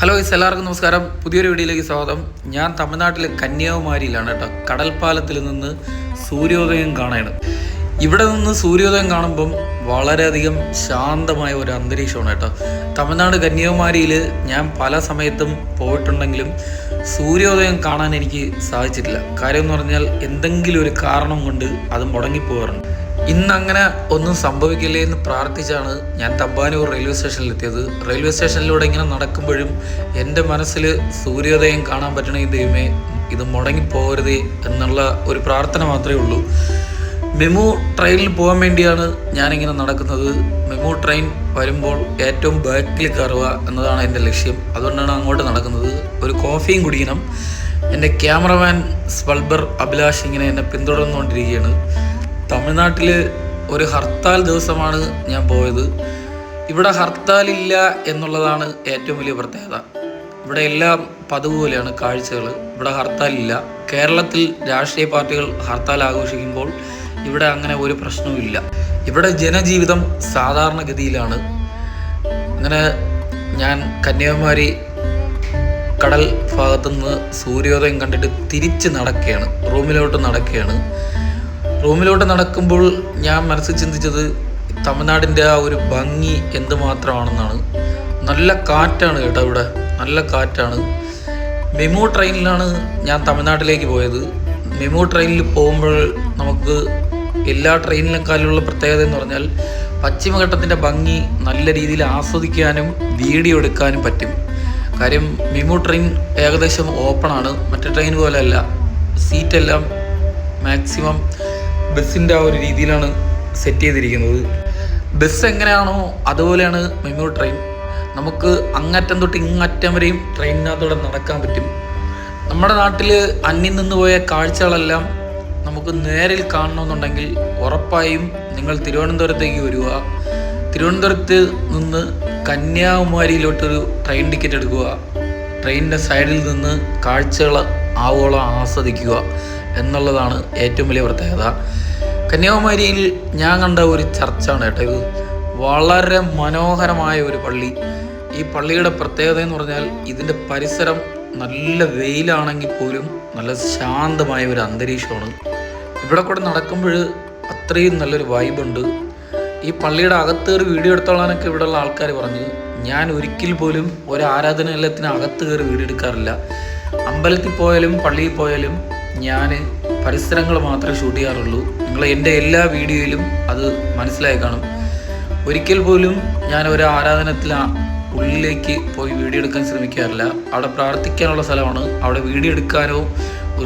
Hello is എല്ലാവർക്കും നമസ്കാരം. പുതിയൊരു വീഡിയോയിലേക്ക് സ്വാഗതം. ഞാൻ തമിഴ്നാട്ടിലെ കന്യാകുമാരിയിലാണ് കേട്ടോ. കടൽപ്പാലത്തിൽ നിന്ന് സൂര്യോദയം കാണാണ് ഇവിടെ നിന്ന് സൂര്യോദയം കാണുമ്പം വളരെയധികം ശാന്തമായ ഒരു അന്തരീക്ഷമാണ് കേട്ടോ. തമിഴ്നാട് കന്യാകുമാരിയിൽ ഞാൻ പല സമയത്തും പോയിട്ടുണ്ടെങ്കിലും സൂര്യോദയം കാണാൻ എനിക്ക് സാധിച്ചിട്ടില്ല. കാര്യം എന്ന് പറഞ്ഞാൽ എന്തെങ്കിലും ഒരു കാരണം കൊണ്ട് അത് മുടങ്ങിപ്പോകാറുണ്ട് ഇന്ന് അങ്ങനെ ഒന്നും സംഭവിക്കില്ലേ എന്ന് പ്രാർത്ഥിച്ചാണ് ഞാൻ തമ്പാനൂർ റെയിൽവേ സ്റ്റേഷനിൽ എത്തിയത് റെയിൽവേ സ്റ്റേഷനിലൂടെ ഇങ്ങനെ നടക്കുമ്പോഴും എന്റെ മനസ്സിൽ സൂര്യോദയം കാണാൻ പറ്റണ ഈ ദൈവമേ ഇത് മുടങ്ങിപ്പോകരുതേ എന്നുള്ള ഒരു പ്രാർത്ഥന മാത്രമേ ഉള്ളൂ. മെമു ട്രെയിനിൽ പോകാൻ വേണ്ടിയാണ് ഞാനിങ്ങനെ നടക്കുന്നത്. മെമു ട്രെയിൻ വരുമ്പോൾ ഏറ്റവും ബാക്കിൽ കയറുക എന്നതാണ് എന്റെ ലക്ഷ്യം. അതുകൊണ്ടാണ് അങ്ങോട്ട് നടക്കുന്നത്. ഒരു കോഫിയും കുടിക്കണം. എന്റെ ക്യാമറമാൻ സ്പൾബർ അഭിലാഷ് ഇങ്ങനെ എന്നെ പിന്തുടർന്നുകൊണ്ടിരിക്കുകയാണ്. തമിഴ്നാട്ടിൽ ഒരു ഹർത്താൽ ദിവസമാണ് ഞാൻ പോയത്. ഇവിടെ ഹർത്താലില്ല എന്നുള്ളതാണ് ഏറ്റവും വലിയ പ്രത്യേകത. ഇവിടെ എല്ലാം പതിവ് പോലെയാണ് കാഴ്ചകൾ ഇവിടെ ഹർത്താലില്ല കേരളത്തിൽ രാഷ്ട്രീയ പാർട്ടികൾ ഹർത്താൽ ആഘോഷിക്കുമ്പോൾ ഇവിടെ അങ്ങനെ ഒരു പ്രശ്നവുമില്ല ഇവിടെ ജനജീവിതം സാധാരണഗതിയിലാണ്. അങ്ങനെ ഞാൻ കന്യാകുമാരി കടൽ ഭാഗത്തുനിന്ന് സൂര്യോദയം കണ്ടിട്ട് തിരിച്ച് നടക്കുകയാണ്. റൂമിലോട്ട് നടക്കുകയാണ്. റൂമിലോട്ട് നടക്കുമ്പോൾ ഞാൻ മനസ്സിൽ ചിന്തിച്ചത് തമിഴ്നാടിന്റെ ആ ഒരു ഭംഗി എന്തുമാത്രമാണെന്നാണ്. നല്ല കാറ്റാണ് കേട്ടോ ഇവിടെ. നല്ല കാറ്റാണ്. മെമു ട്രെയിനിലാണ് ഞാൻ തമിഴ്നാട്ടിലേക്ക് പോയത്. മെമു ട്രെയിനിൽ പോകുമ്പോൾ നമുക്ക് എല്ലാ ട്രെയിനിനെക്കാളുള്ള പ്രത്യേകത എന്ന് പറഞ്ഞാൽ പശ്ചിമഘട്ടത്തിന്റെ ഭംഗി നല്ല രീതിയിൽ ആസ്വദിക്കാനും വീഡിയോ എടുക്കാനും പറ്റും. കാര്യം മെമു ട്രെയിൻ ഏകദേശം ഓപ്പണാണ്. മറ്റു ട്രെയിൻ പോലെയല്ല. സീറ്റെല്ലാം മാക്സിമം ബസ്സിന്റെ ആ ഒരു രീതിയിലാണ് സെറ്റ് ചെയ്തിരിക്കുന്നത്. ബസ് എങ്ങനെയാണോ അതുപോലെയാണ് മെമ്മൂർ ട്രെയിൻ. നമുക്ക് അങ്ങറ്റം തൊട്ട് ഇങ്ങറ്റം വരെയും ട്രെയിനിനകത്തൂടെ നടക്കാൻ പറ്റും. നമ്മുടെ നാട്ടിൽ അന്യം നിന്ന് പോയ കാഴ്ചകളെല്ലാം നമുക്ക് നേരിൽ കാണണമെന്നുണ്ടെങ്കിൽ ഉറപ്പായും നിങ്ങൾ തിരുവനന്തപുരത്തേക്ക് വരിക. തിരുവനന്തപുരത്ത് നിന്ന് കന്യാകുമാരിയിലോട്ടൊരു ട്രെയിൻ ടിക്കറ്റ് എടുക്കുക. ട്രെയിനിന്റെ സൈഡിൽ നിന്ന് കാഴ്ചകൾ ആവോളം ആസ്വദിക്കുക. എന്നുള്ളതാണ് ഏറ്റവും വലിയ പ്രത്യേകത. കന്യാകുമാരിയിൽ ഞാൻ കണ്ട ഒരു ചർച്ചാണ് കേട്ടോ. ഇത് വളരെ മനോഹരമായ ഒരു പള്ളി. ഈ പള്ളിയുടെ പ്രത്യേകത എന്ന് പറഞ്ഞാൽ ഇതിന്റെ പരിസരം നല്ല വെയിലാണെങ്കിൽ പോലും നല്ല ശാന്തമായ ഒരു അന്തരീക്ഷമാണ്. ഇവിടെ കൂടെ നടക്കുമ്പോൾ അത്രയും നല്ലൊരു വൈബുണ്ട്. ഈ പള്ളിയുടെ അകത്ത് കയറി വീഡിയോ എടുത്തോളാനൊക്കെ ഇവിടെയുള്ള ആൾക്കാർ പറഞ്ഞു. ഞാൻ ഒരിക്കൽ പോലും ഒരു ആരാധനാലയത്തിന് അകത്ത് കയറി വീഡിയോ എടുക്കാറില്ല. അമ്പലത്തിൽ പോയാലും പള്ളിയിൽ പോയാലും ഞാൻ പരിസരങ്ങൾ മാത്രമേ ഷൂട്ട് ചെയ്യാറുള്ളൂ. നിങ്ങൾ എന്റെ എല്ലാ വീഡിയോയിലും അത് മനസ്സിലായി കാണും. ഒരിക്കൽ പോലും ഞാൻ ഒരു ആരാധനത്തിൽ ഉള്ളിലേക്ക് പോയി വീഡിയോ എടുക്കാൻ ശ്രമിക്കാറില്ല. അവിടെ പ്രാർത്ഥിക്കാനുള്ള സ്ഥലമാണ്. അവിടെ വീഡിയോ എടുക്കാനോ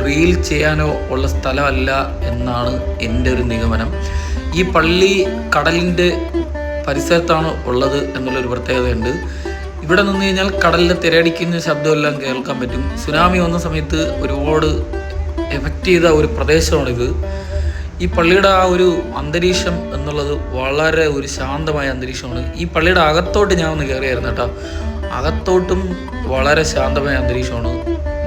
റീൽ ചെയ്യാനോ ഉള്ള സ്ഥലമല്ല എന്നാണ് എന്റെ ഒരു നിഗമനം. ഈ പള്ളി കടലിന്റെ പരിസരത്താണ് ഉള്ളത് എന്നുള്ളൊരു പ്രത്യേകതയുണ്ട്. ഇവിടെ നിന്ന് കഴിഞ്ഞാൽ കടലിലെ തിരയടിക്കുന്ന ശബ്ദമെല്ലാം കേൾക്കാൻ പറ്റും. സുനാമി വന്ന സമയത്ത് ഒരുപാട് എഫക്റ്റ് ചെയ്ത ഒരു പ്രദേശമാണിത്. ഈ പള്ളിയുടെ ആ ഒരു അന്തരീക്ഷം എന്നുള്ളത് വളരെ ഒരു ശാന്തമായ അന്തരീക്ഷമാണ്. ഈ പള്ളിയുടെ അകത്തോട്ട് ഞാൻ ഒന്ന് കയറിയായിരുന്നു കേട്ടോ. അകത്തോട്ടും വളരെ ശാന്തമായ അന്തരീക്ഷമാണ്.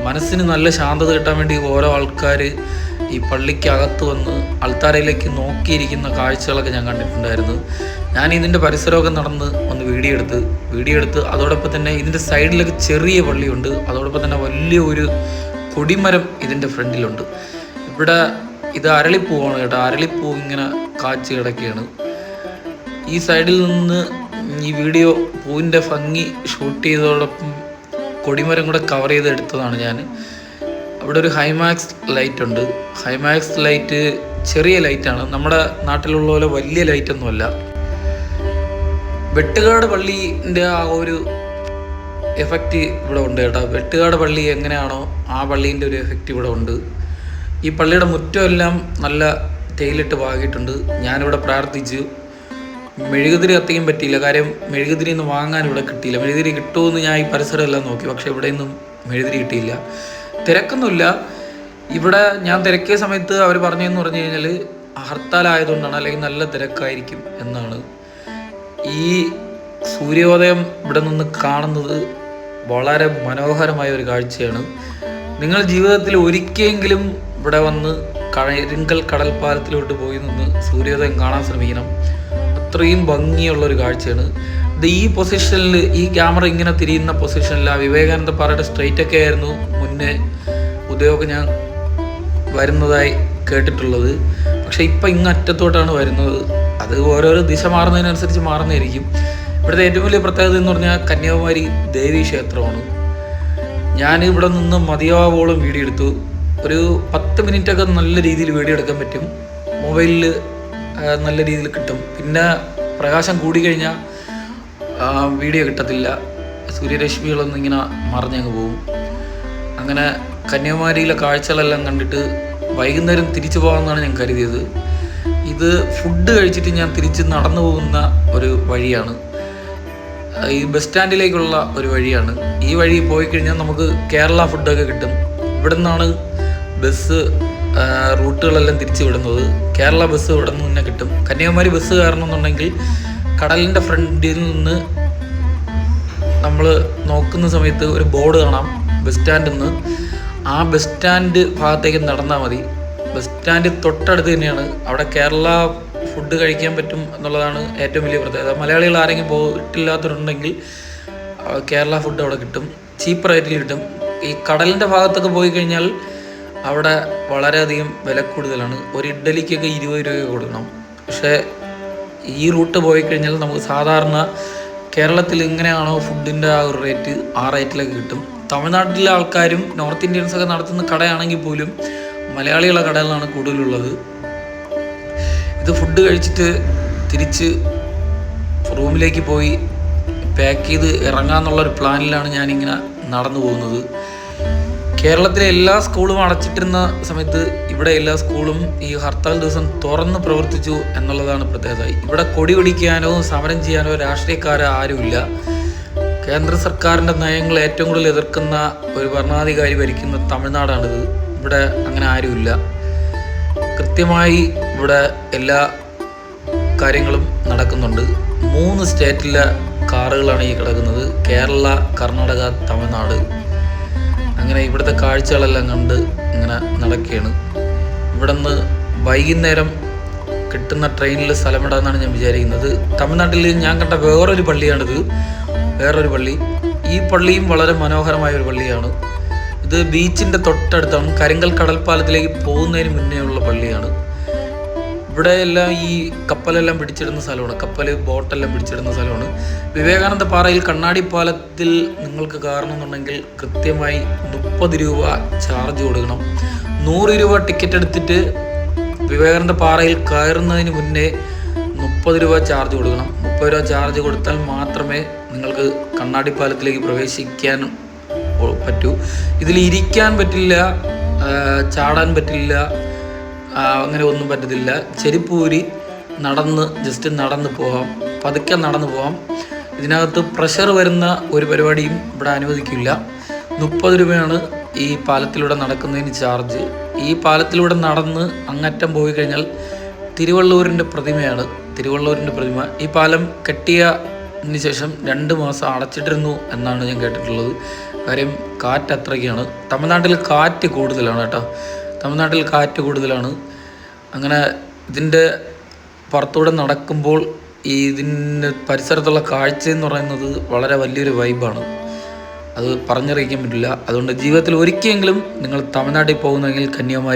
മനസ്സിന് നല്ല ശാന്തത കിട്ടാൻ വേണ്ടി ഓരോ ആൾക്കാർ ഈ പള്ളിക്കകത്ത് വന്ന് അൾത്താരയിലേക്ക് നോക്കിയിരിക്കുന്ന കാഴ്ചകളൊക്കെ ഞാൻ കണ്ടിട്ടുണ്ടായിരുന്നു. ഞാൻ ഇതിന്റെ പരിസരമൊക്കെ നടന്ന് ഒന്ന് വീഡിയോ എടുത്ത് വീഡിയോ എടുത്ത് അതോടൊപ്പം തന്നെ ഇതിന്റെ സൈഡിലൊക്കെ ചെറിയ പള്ളിയുണ്ട്. അതോടൊപ്പം തന്നെ വലിയ ഒരു കൊടിമരം ഇതിന്റെ ഫ്രണ്ടിലുണ്ട്. ഇവിടെ ഇത് അരളിപ്പൂവാണ് കേട്ടോ. അരളിപ്പൂ ഇങ്ങനെ കാച്ചി കിടക്കുകയാണ്. ഈ സൈഡിൽ നിന്ന് ഈ വീഡിയോ പൂവിന്റെ ഭംഗി ഷൂട്ട് ചെയ്തതോടൊപ്പം കൊടിമരം കൂടെ കവർ ചെയ്ത് എടുത്തതാണ് ഞാൻ. അവിടെ ഒരു ഹൈമാക്സ് ലൈറ്റ് ഉണ്ട്. ഹൈമാക്സ് ലൈറ്റ് ചെറിയ ലൈറ്റാണ് നമ്മുടെ നാട്ടിലുള്ള പോലെ വലിയ ലൈറ്റൊന്നുമല്ല വെട്ടുകാട് പള്ളീന്റെ ആ ഒരു എഫക്റ്റ് ഇവിടെ ഉണ്ട് കേട്ടോ. വെട്ടുകാട് പള്ളി എങ്ങനെയാണോ ആ പള്ളീന്റെ ഒരു എഫക്റ്റ് ഇവിടെ ഉണ്ട്. ഈ പള്ളിയുടെ മുറ്റമെല്ലാം നല്ല തേയിലിട്ട് പാകിയിട്ടുണ്ട്. ഞാനിവിടെ പ്രാർത്ഥിച്ചു. മെഴുകുതിരി കത്തിക്കാൻ പറ്റിയില്ല. കാര്യം മെഴുകുതിരി ഒന്നും വാങ്ങാൻ ഇവിടെ കിട്ടിയില്ല. മെഴുകുതിരി കിട്ടുമെന്ന് ഞാൻ ഈ പരിസരമെല്ലാം നോക്കി. പക്ഷേ ഇവിടെ നിന്നും മെഴുകുതിരി കിട്ടിയില്ല. തിരക്കൊന്നുമില്ല. ഇവിടെ ഞാൻ തിരക്കിയ സമയത്ത് അവർ പറഞ്ഞതെന്ന് പറഞ്ഞു കഴിഞ്ഞാൽ ഹർത്താലായതുകൊണ്ടാണ് അല്ലെങ്കിൽ നല്ല തിരക്കായിരിക്കും എന്നാണ്. ഈ സൂര്യോദയം ഇവിടെ നിന്ന് കാണുന്നത് വളരെ മനോഹരമായ ഒരു കാഴ്ചയാണ്. നിങ്ങൾ ജീവിതത്തിൽ ഒരിക്കലെങ്കിലും ഇവിടെ വന്ന് കരിങ്കൽ കടൽപ്പാലത്തിലോട്ട് പോയി നിന്ന് സൂര്യോദയം കാണാൻ ശ്രമിക്കണം. അത്രയും ഭംഗിയുള്ള ഒരു കാഴ്ചയാണ്. ഇത് ഈ പൊസിഷനിൽ ഈ ക്യാമറ ഇങ്ങനെ തിരിയുന്ന പൊസിഷനിൽ ആ വിവേകാനന്ദ പാറയുടെ സ്ട്രൈറ്റ് ഒക്കെ ആയിരുന്നു മുന്നേ ഉദ്യോഗം ഞാൻ വരുന്നതായി കേട്ടിട്ടുള്ളത്. പക്ഷേ ഇപ്പം ഇങ്ങ് അറ്റത്തോട്ടാണ് വരുന്നത്. അത് ഓരോരോ ദിശ മാറുന്നതിനനുസരിച്ച് മാറുന്നതായിരിക്കും. ഇവിടുത്തെ ഏറ്റവും വലിയ പ്രത്യേകത എന്ന് പറഞ്ഞാൽ കന്യാകുമാരി ദേവി ക്ഷേത്രമാണ്. ഞാൻ ഇവിടെ നിന്ന് മതിയാവോളം വീഡിയോ എടുത്തു. ഒരു പത്ത് മിനിറ്റ് ഒക്കെ നല്ല രീതിയിൽ വീഡിയോ എടുക്കാൻ പറ്റും. മൊബൈലിൽ നല്ല രീതിയിൽ കിട്ടും. പിന്നെ പ്രകാശം കൂടിക്കഴിഞ്ഞാൽ വീഡിയോ കിട്ടത്തില്ല. സൂര്യരശ്മികളൊന്നും ഇങ്ങനെ മറിഞ്ഞങ്ങ് പോകും അങ്ങനെ കന്യാകുമാരിയിലെ കാഴ്ചകളെല്ലാം കണ്ടിട്ട് വൈകുന്നേരം തിരിച്ചു പോകാമെന്നാണ് ഞാൻ കരുതിയത്. ഇത് ഫുഡ് കഴിച്ചിട്ട് ഞാൻ തിരിച്ച് നടന്നു പോകുന്ന ഒരു വഴിയാണ്. ഈ ബസ് സ്റ്റാൻഡിലേക്കുള്ള ഒരു വഴിയാണ്. ഈ വഴി പോയി കഴിഞ്ഞാൽ നമുക്ക് കേരള ഫുഡൊക്കെ കിട്ടും. ഇവിടെ നിന്നാണ് ബസ് റൂട്ടുകളെല്ലാം തിരിച്ചു വിടുന്നത്. കേരള ബസ് ഇവിടെ നിന്ന് തന്നെ കിട്ടും. കന്യാകുമാരി ബസ് കയറണമെന്നുണ്ടെങ്കിൽ കടലിന്റെ ഫ്രണ്ടിൽ നിന്ന് നമ്മൾ നോക്കുന്ന സമയത്ത് ഒരു ബോർഡ് കാണാം. ബസ് സ്റ്റാൻഡിൽ നിന്ന് ആ ബസ് സ്റ്റാൻഡ് ഭാഗത്തേക്ക് നടന്നാൽ മതി. ബസ് സ്റ്റാൻഡ് തൊട്ടടുത്ത് തന്നെയാണ്. അവിടെ കേരള ഫുഡ് കഴിക്കാൻ പറ്റും എന്നുള്ളതാണ് ഏറ്റവും വലിയ പ്രത്യേകത. മലയാളികൾ ആരെങ്കിലും പോയിട്ടില്ലാത്തവരുണ്ടെങ്കിൽ കേരള ഫുഡ് അവിടെ കിട്ടും. ചീപ്പ് റേറ്റിൽ കിട്ടും. ഈ കടലിന്റെ ഭാഗത്തൊക്കെ പോയി കഴിഞ്ഞാൽ അവിടെ വളരെയധികം വില കൂടുതലാണ്. ഒരു ഇഡ്ഡലിക്കൊക്കെ ഇരുപത് രൂപയൊക്കെ കൊടുക്കണം. പക്ഷേ ഈ റൂട്ട് പോയി കഴിഞ്ഞാൽ നമുക്ക് സാധാരണ കേരളത്തിൽ എങ്ങനെയാണോ ഫുഡിന്റെ ആ ഒരു റേറ്റ് ആ റേറ്റിലൊക്കെ കിട്ടും. തമിഴ്നാട്ടിലെ ആൾക്കാരും നോർത്ത് ഇന്ത്യൻസൊക്കെ നടത്തുന്ന കടയാണെങ്കിൽ പോലും മലയാളികളുടെ കടകളാണ് കൂടുതലുള്ളത്. ഇത് ഫുഡ് കഴിച്ചിട്ട് തിരിച്ച് റൂമിലേക്ക് പോയി പാക്ക് ചെയ്ത് ഇറങ്ങാന്നുള്ളൊരു പ്ലാനിലാണ് ഞാനിങ്ങനെ നടന്നു പോകുന്നത്. കേരളത്തിലെ എല്ലാ സ്കൂളും അടച്ചിട്ടിരുന്ന സമയത്ത് ഇവിടെ എല്ലാ സ്കൂളും ഈ ഹർത്താൽ ദിവസം തുറന്ന് പ്രവർത്തിച്ചു എന്നുള്ളതാണ് പ്രത്യേകത. ഇവിടെ കൊടി പിടിക്കാനോ സമരം ചെയ്യാനോ രാഷ്ട്രീയക്കാരോ ആരുമില്ല. കേന്ദ്ര സർക്കാരിന്റെ നയങ്ങൾ ഏറ്റവും കൂടുതൽ എതിർക്കുന്ന ഒരു ഭരണാധികാരി ഭരിക്കുന്ന തമിഴ്നാടാണിത്. ഇവിടെ അങ്ങനെ ആരുമില്ല. കൃത്യമായി ഇവിടെ എല്ലാ കാര്യങ്ങളും നടക്കുന്നുണ്ട്. മൂന്ന് സ്റ്റേറ്റിലെ കാറുകളാണ് ഈ കിടക്കുന്നത്. കേരള കർണാടക തമിഴ്നാട്. അങ്ങനെ ഇവിടുത്തെ കാഴ്ചകളെല്ലാം കണ്ട് ഇങ്ങനെ നടക്കുകയാണ്. ഇവിടെ നിന്ന് വൈകുന്നേരം കിട്ടുന്ന ട്രെയിനിൽ സ്ഥലമിടാന്നാണ് ഞാൻ വിചാരിക്കുന്നത്. തമിഴ്നാട്ടിൽ ഞാൻ കണ്ട വേറൊരു പള്ളിയാണിത്. വേറൊരു പള്ളി. ഈ പള്ളിയും വളരെ മനോഹരമായ ഒരു പള്ളിയാണ്. ഇത് ബീച്ചിന്റെ തൊട്ടടുത്താണ്. കരിങ്കൽ കടൽപ്പാലത്തിലേക്ക് പോകുന്നതിന് മുന്നേ ഉള്ള പള്ളിയാണ്. ഇവിടെ എല്ലാം ഈ കപ്പലെല്ലാം പിടിച്ചിടുന്ന സ്ഥലമാണ്. കപ്പൽ ബോട്ടെല്ലാം പിടിച്ചിടുന്ന സ്ഥലമാണ്. വിവേകാനന്ദ പാറയിൽ കണ്ണാടി പാലത്തിൽ നിങ്ങൾക്ക് കാരണം എന്നുണ്ടെങ്കിൽ കൃത്യമായി മുപ്പത് രൂപ ചാർജ് കൊടുക്കണം. നൂറ് രൂപ ടിക്കറ്റ് എടുത്തിട്ട് വിവേകാനന്ദ പാറയിൽ കയറുന്നതിന് മുന്നേ മുപ്പത് രൂപ ചാർജ് കൊടുക്കണം. മുപ്പത് രൂപ ചാർജ് കൊടുത്താൽ മാത്രമേ നിങ്ങൾക്ക് കണ്ണാടി പാലത്തിലേക്ക് പ്രവേശിക്കാൻ പറ്റൂ. ഇതിൽ ഇരിക്കാൻ പറ്റില്ല ചാടാൻ പറ്റില്ല അങ്ങനെ ഒന്നും പറ്റത്തില്ല. ചെരിപ്പൂരി നടന്ന് ജസ്റ്റ് നടന്ന് പോകാം പതുക്കെ നടന്ന് പോകാം ഇതിനകത്ത് പ്രഷർ വരുന്ന ഒരു പരിപാടിയും ഇവിടെ അനുവദിക്കില്ല. മുപ്പത് രൂപയാണ് ഈ പാലത്തിലൂടെ നടക്കുന്നതിന് ചാർജ് ഈ പാലത്തിലൂടെ നടന്ന് അങ്ങറ്റം പോയി കഴിഞ്ഞാൽ തിരുവള്ളൂരിന്റെ പ്രതിമയാണ്. തിരുവള്ളൂരിന്റെ പ്രതിമ. ഈ പാലം കെട്ടിയതിന് ശേഷം രണ്ട് മാസം അടച്ചിട്ടിരുന്നു എന്നാണ് ഞാൻ കേട്ടിട്ടുള്ളത്. കാര്യം കാറ്റ് അത്രയ്ക്കാണ് തമിഴ്നാട്ടിൽ കാറ്റ് കൂടുതലാണ് കേട്ടോ. തമിഴ്നാട്ടിൽ കാറ്റ് കൂടുതലാണ്. അങ്ങനെ ഇതിന്റെ പുറത്തൂടെ നടക്കുമ്പോൾ ഈ ഇതിന്റെ പരിസരത്തുള്ള കാഴ്ച എന്ന് പറയുന്നത് വളരെ വലിയൊരു വൈബാണ് അത് പറഞ്ഞറിയിക്കാൻ പറ്റില്ല. അതുകൊണ്ട് ജീവിതത്തിൽ ഒരിക്കലെങ്കിലും നിങ്ങൾ തമിഴ്നാട്ടിൽ പോകുന്നെങ്കിൽ കന്യാകുമാരി